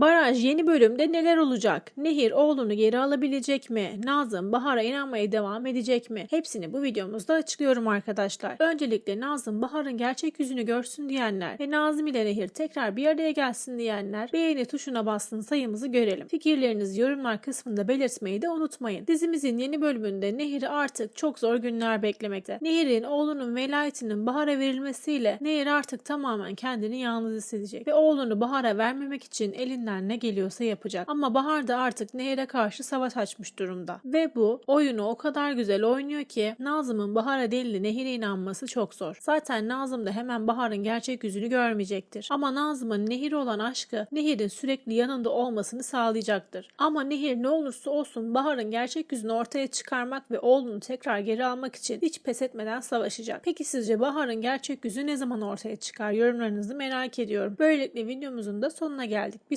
Baraj yeni bölümde neler olacak? Nehir oğlunu geri alabilecek mi? Nazım Bahar'a inanmaya devam edecek mi? Hepsini bu videomuzda açıklıyorum arkadaşlar. Öncelikle Nazım Bahar'ın gerçek yüzünü görsün diyenler ve Nazım ile Nehir tekrar bir araya gelsin diyenler beğeni tuşuna bassın sayımızı görelim. Fikirlerinizi yorumlar kısmında belirtmeyi de unutmayın. Dizimizin yeni bölümünde Nehir'i artık çok zor günler beklemekte. Nehir'in oğlunun velayetinin Bahar'a verilmesiyle Nehir artık tamamen kendini yalnız hissedecek ve oğlunu Bahar'a vermemek için elinden ne geliyorsa yapacak. Ama Bahar da artık Nehir'e karşı savaş açmış durumda. Ve bu oyunu o kadar güzel oynuyor ki Nazım'ın Bahar'a değil de Nehir'e inanması çok zor. Zaten Nazım da hemen Bahar'ın gerçek yüzünü görmeyecektir. Ama Nazım'ın Nehir'e olan aşkı Nehir'in sürekli yanında olmasını sağlayacaktır. Ama Nehir ne olursa olsun Bahar'ın gerçek yüzünü ortaya çıkarmak ve oğlunu tekrar geri almak için hiç pes etmeden savaşacak. Peki sizce Bahar'ın gerçek yüzü ne zaman ortaya çıkar? Yorumlarınızı merak ediyorum. Böylelikle videomuzun da sonuna geldik. Bir